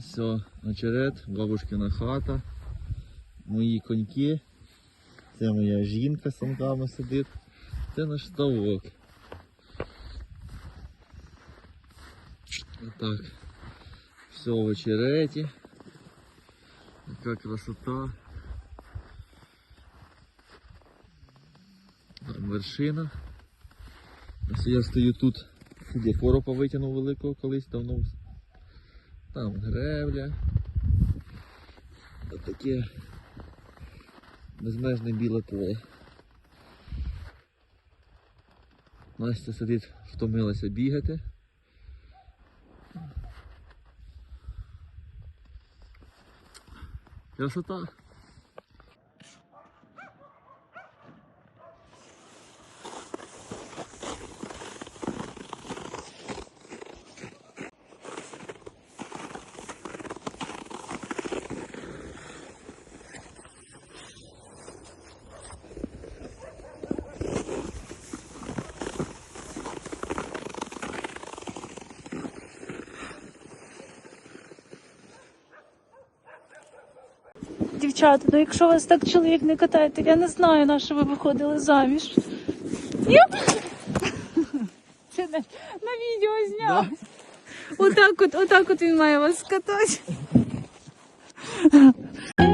Все, очерет, бабушкина хата, мої коньки. Це моя жінка з санками сидить. Це наш ставок. Отак. Все в очереті. Яка красота. Там вершина. Ось я стою тут, я коропа витягнув великого колись давно. Там гребля. Отаке безмежне біле поле. Настя сидить, втомилася бігати. Красота. дівчата, ну якщо вас так чоловік не катає, то я не знаю, на що ви виходили заміж. Ні? Це на, на відео зняв. Да? Отак от, отак от він має вас катати.